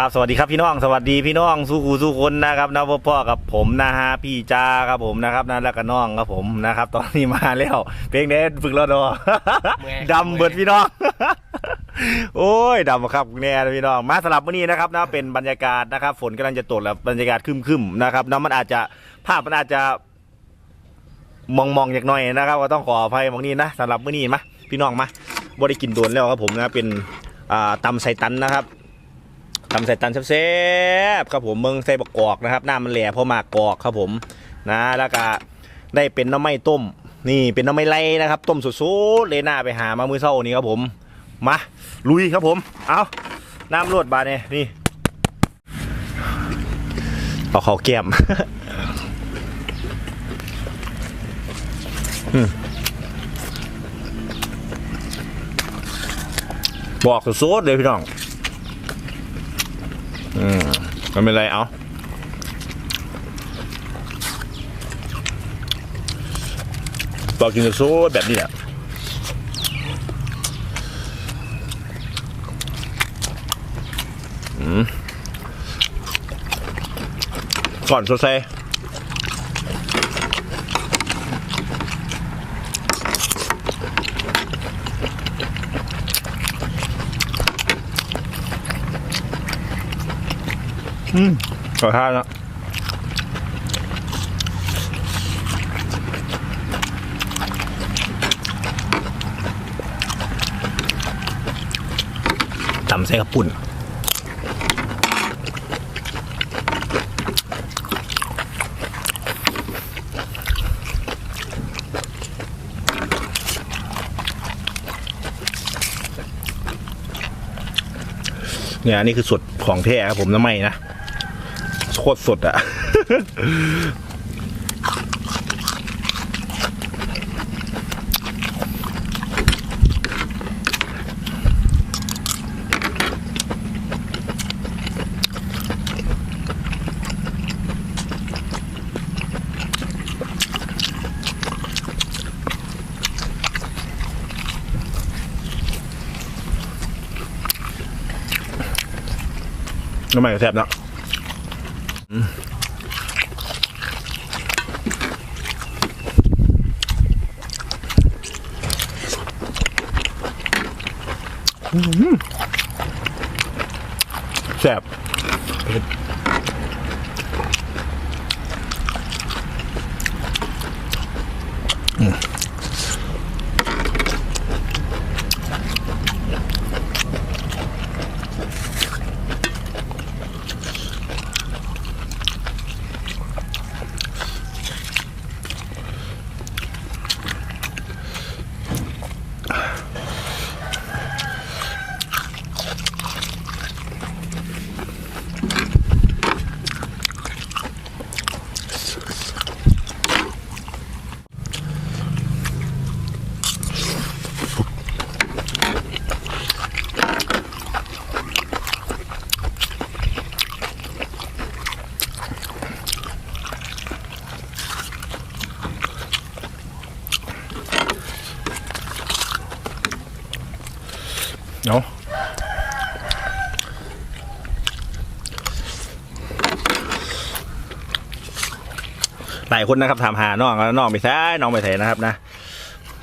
ครับสวัสดีครับพี่น้องสวัสดีพี่น้องสู้ครูสู้คนนะครับนะพ่อกับผมนะฮะพี่จ้าครับผมนะครับนะแล้วก็น้องครับผมนะครับ ตอนนี้มาแล้ว เพลงเด้ฝึกรอดอเมื่อยดำเบิดพี่น้อง โอ้ยดำครับแน่เลยพี่น้องมาสลับวันนี้นะครับนะเป็นบรรยากาศนะครับ ฝนกำลังจะตกแล้วบรรยากาศครึมๆนะครับนะมันอาจจะภาพมันอาจจะมองมองๆอย่างหน่อยนะครับ ก็ต้องขออภัยบางนี้นะสำหรับวันนี้มาพี่น้องมาบ่ได้กินโดนแล้วครับผมนะเป็นอ่าตำไซตันนะครับ ทำใส่ตันแซ่บๆครับผมเมืองใส่บกกอกนะครับหน้ามันแหล่พราะมากกอกครับผมนะแล้วก็ได้เป็นน้ำไม้ต้ม นี่เป็นน้ำไม้ไล่นะครับ ต้มสุดๆเลยหน้าไปหามามือเช้านี้ครับผมมาลุยครับผม เอาน้ำรวดบาเนี่ยนี่เอาเขาแก้มอืมบอกสุดๆเลยพี่น้อง อืมไม่เป็นไรเอาบอกกินโซ่แบบนี้แหละอืมก่อนโซเซ อืมขอทานแล้วตำใส่กระปุ่นเนี่ยนนี้คือสดของแท้ครับผมน้ำไหมนะ โคตรสดอะน้ำมันก็แซ่บเนาะ อืมายคนนะครับถามหาน้องแล้วน้องไปซ้น้องไปไสนะครับนะ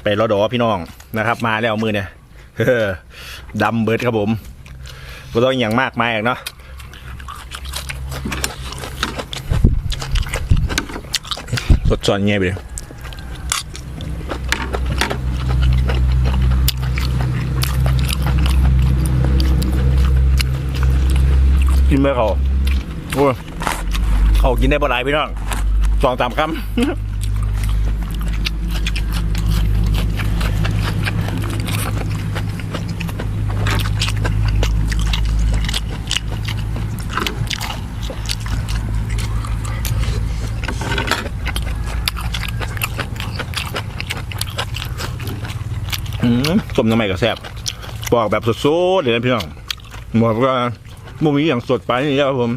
ไปรอดอพี่น้องนะครับ มาแล้วมือเนี่ยเฮ้อดำเบิดครับผมก็ต้องอย่างมากมายหรอกเนาะสดจอนเงี้ยไปเลยกินเมื่อเขาโอ้ยเขากินได้บ่หลายพี่น้อง สองสามคำอืมต้มน้ำใหม่ก็แซ่บปอกแบบสดๆเลยนะพี่น้องบอกว่ามุมีอย่างสดไปนี่ครับผม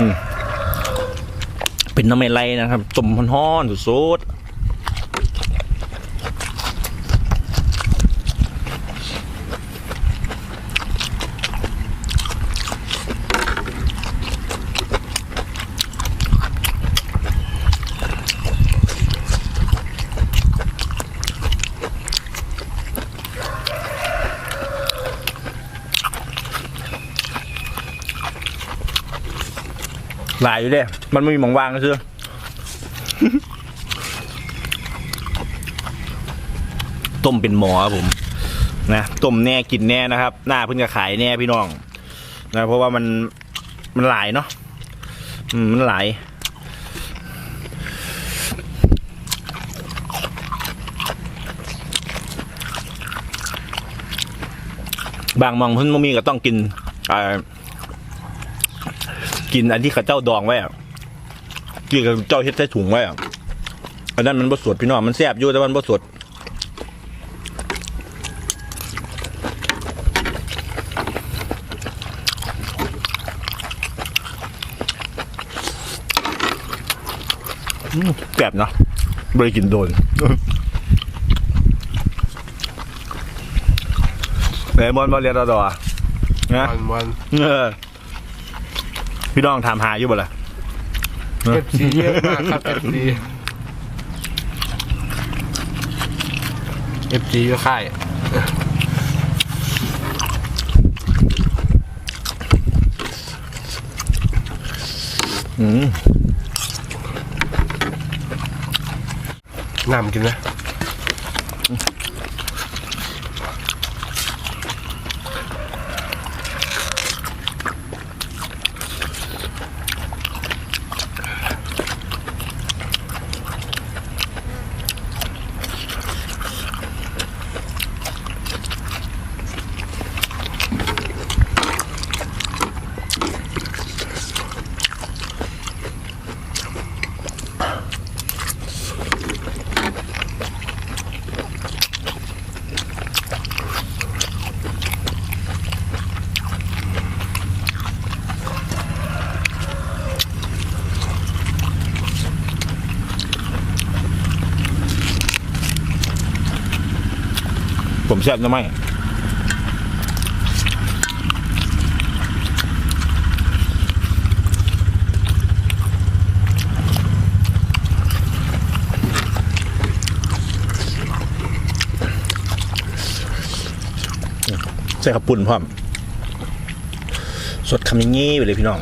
อืม เป็นน้ำไม่ไรนะครับต้มฮ้อนๆสด หลายอยู่เด้ มันไม่มีหมองวางก็คือต้มเป็นหมอครับผมนะต้มแน่กินแน่นะครับ หน้าเพิ่งจะขายแน่พี่น้องนะเพราะว่ามันมันหลายเนาะอืมมันหลายบางมองเพิ่นบ่มีก็ต้องกินอ่า กินอันที่เขาเจ้าดองไว้อะกินกับเจ้าเฮ็ดใส่ถุงไว้อะอันนั้นมันบ่สดพี่น้องมันแซ่บอยู่แต่มันบ่สดอืมแซ่บเนาะบริกินโดนเลมอนบอเรียนรอดอนะวันวันเออ พี่น้องถามหาอยู่บ่ล่ะเอฟซีเยอะมากครับเอฟซีเอฟซีก็ค่ายอืมน้ำกินนะ ผมแซ่บนะไม่ใส่ขับปุ่นพร้อม สดคำอย่างงี้ไปเลยพี่น้อง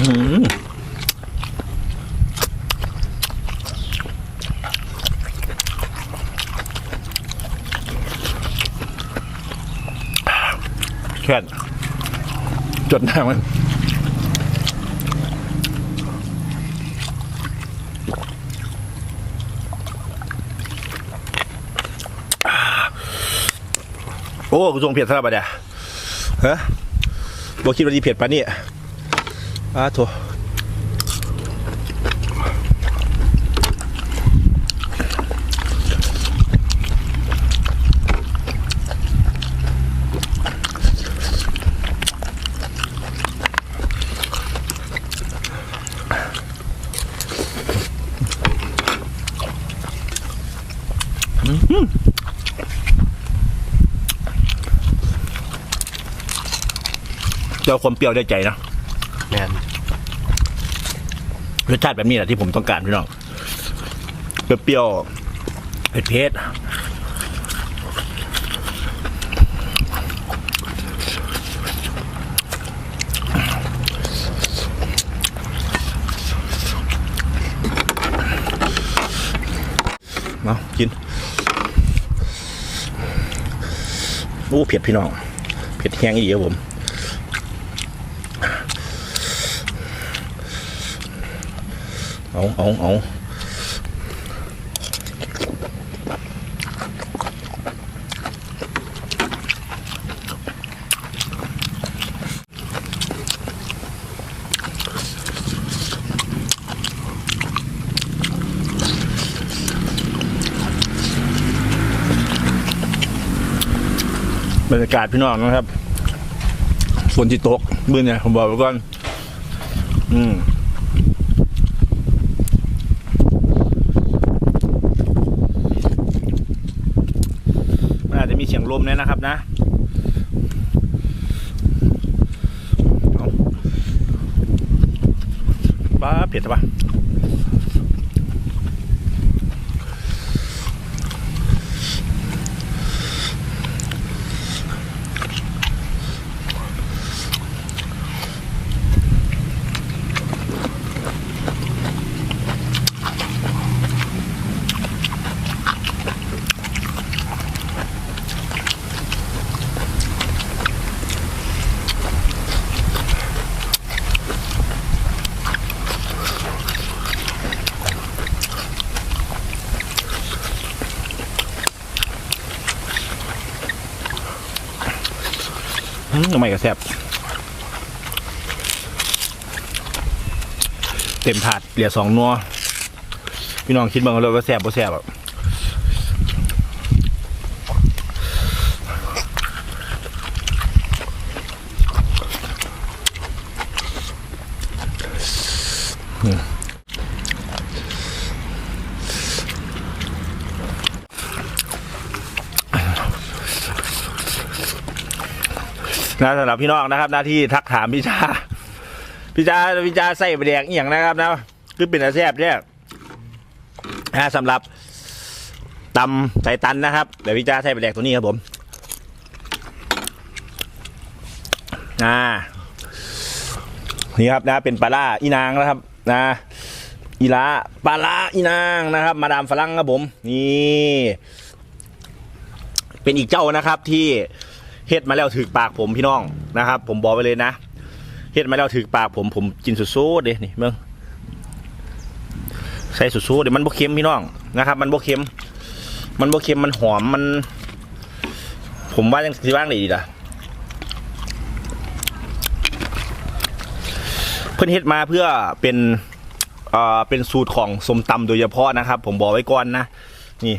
อืม แค่น จดหน้ามันโอ้กูทรงเผ็ดซะแล้วปะเนี่ยฮะบอกคิดว่าดีเผ็ดปะเนี่ยอ้าโถ เจ้าความเปรี้ยวได้ใจนะแมนรสชาติแบบนี้แหละที่ผมต้องการพี่น้องเปรี้ยวๆเผ็ดๆเนาะกินโอ้เผ็ดพี่น้องเผ็ดแห้งอีกครับผม เอาเอาเอาบรรยากาศพี่น้องนะครับฝนที่ตกมือเนี่ยผมบอกไว้ก่อน อืม มันอาจจะมีเสียง ลมเนี่ยนะครับนะเอาบ้าเผ็ดปะ ไมก็แซ่บเต็มถาดเหลือสองนัวพี่น้องคิดบ้างเลยว่าแซ่บบ่แซ่บอะ นะสำหรับพี่น้องนะครับ หน้าที่ทักถามพี่ชาพี่ชาพี่ชาใส่ไปแดงอหย่างนะครับนะคือเป็นอาแซบเนี่ยนะสำหรับตำใส่ตันนะครับเดี๋ยวพี่ชาใส่ไปแดงตัวนี้ครับผมอ่านี่ครับนะเป็นปลาล่าอีนางนะครับ นะอีลาปลาล่าอีนางนะครับ มาดามฝรั่งครับผมนี่เป็นอีกเจ้านะครับที่ เฮ็ดมาแล้วถึกปากผมพี่น้องนะครับ ผมบอกไปเลยนะเฮ็ดมาแล้วถึกปากผมผมกินสุดๆเด้นี่เมืองใส่สุดๆเดี๋ยวมันบ่เค็มพี่น้องนะครับ มันบ่เค็ม มันบ่เค็มมันหอมมัน ผมว่ายังสิว่างด้ดีล่ะเพิ่อนเฮ็ดมาเพื่อเป็นเอ่อเป็นสูตรของสมตำโดยเฉพาะนะครับ ผมบอกไว้ก่อนนะนี่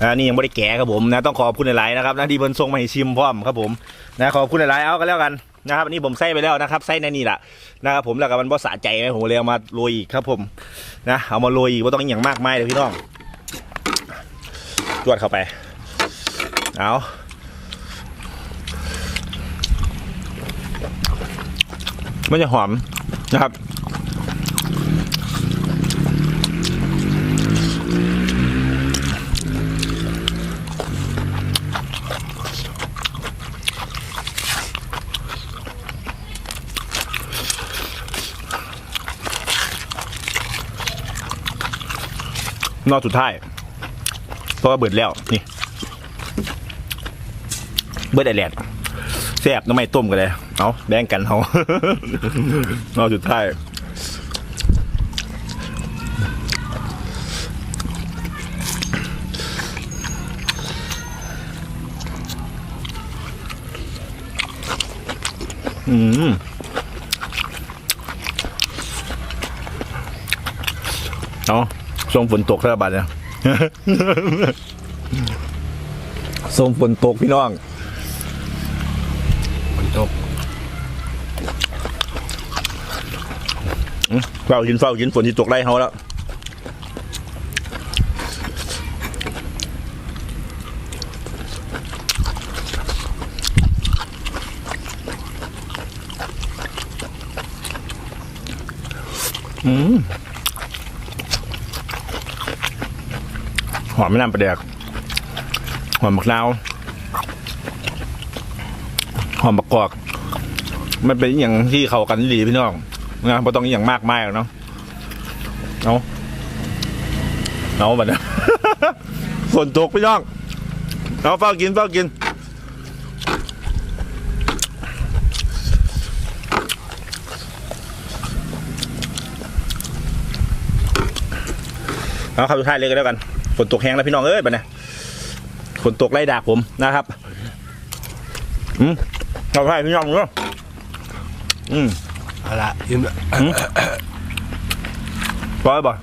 อันนี้ยังไม่ได้แกะครับผมนะต้องขอบคุณหลายๆนะครับนะที่เพิ่นส่งมาให้ชิมพร้อมครับผมนะขอบคุณหลายๆเอากันแล้วกันนะครับอันนี้ผมใส่ไปแล้วนะครับใส่ในนี่แหละนะครับผมแล้วก็มันบ่สะใจไหมผมเลยเอามาโรยอีกครับผมนะเอามาโรยอีกว่าต้องอหย่างมากมายเลยพี่น้องจวดเข้าไปเอามันจะหอมนะครับ นอกสุดท้ายเพราะว่าเบิดแล้วนี่ เบิดไอแลดแซ่บน้ำไม่ต้มกันเลยเอาแบ่งกันเอานอกสุดท้ายอืมเอา ส่งฝนตกแล้วบัดเนี่ยส่งฝนตกพี่น้อง ฝนตกอื้อเฝ้ากินเฝ้ากินฝนที่ตกไล่เขาแล้วอืม หอมไม่น้ำปลาแดกหอมมะนาวหอมมะกอก มันเป็นอย่างที่เขากันดีพี่น้องนะไม่ต้องอย่างมากมายหรอกเนาะเอาเอาบัดนี้ฝนตกพี่น้องเอาเฝ้ากินเฝ้ากินเอาครับทุกท่านเลยกันแล้วกัน ฝนตกแห้งแล้วพี่น้องเอ้ยบัดนี้ฝนตกไล่ดากผมนะครับอืมเอาให้พี่น้องเนาะอืมเอาละยิ้มละร้อยบ่อ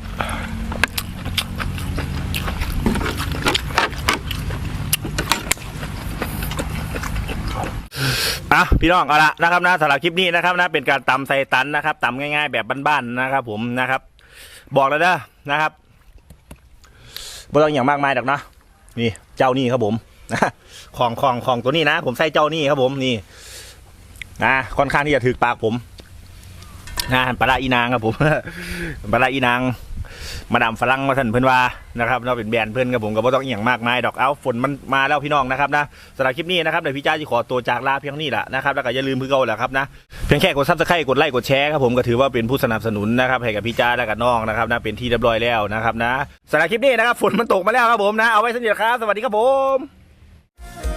ะพี่น้องเอาละนะครับนะสำหรับคลิปนี้นะครับนะเป็นการตำใส่ตันนะครับตำง่ายๆแบบบ้านๆนะครับ ผมนะครับ บอกแล้วนะนะครับ บ่ต้องอย่างมากมายหรอกนะนี่เจ้านี่ครับผมของของของตัวนี้นะ ผมใส่เจ้านี่ครับผมนี่นะค่อนข้างที่จะถือปากผมนะปลาอีนางครับผมปลาอีนาง มาดามฝรั่งมาท่านเพื่อนว่านะครับเราเป็นแบรนด์เพื่อนกับผมก็บ่ต้องเอหย่างมากมายดอกเอาฝนมันมาแล้วพี่น้องนะครับนะสำหรับคลิปนี้นะครับเดี๋ยวพี่จ้าจะขอตัวจากลาเพียงนี้แหละนะครับแล้วก็อย่าลืมเพื่อเก่าแหละครับนะเพียงแค่กดซับสไครต์กดไลค์กดแชร์ครับผมก็ถือว่าเป็นผู้สนับสนุนนะครับให้กับพี่จ้าและกับน้องนะครับนะเป็นที่เรียบร้อยแล้วนะครับนะสำหรับคลิปนี้นะครับฝนมันตกมาแล้วครับผมนะเอาไว้สนิทครับ สวัสดีครับผม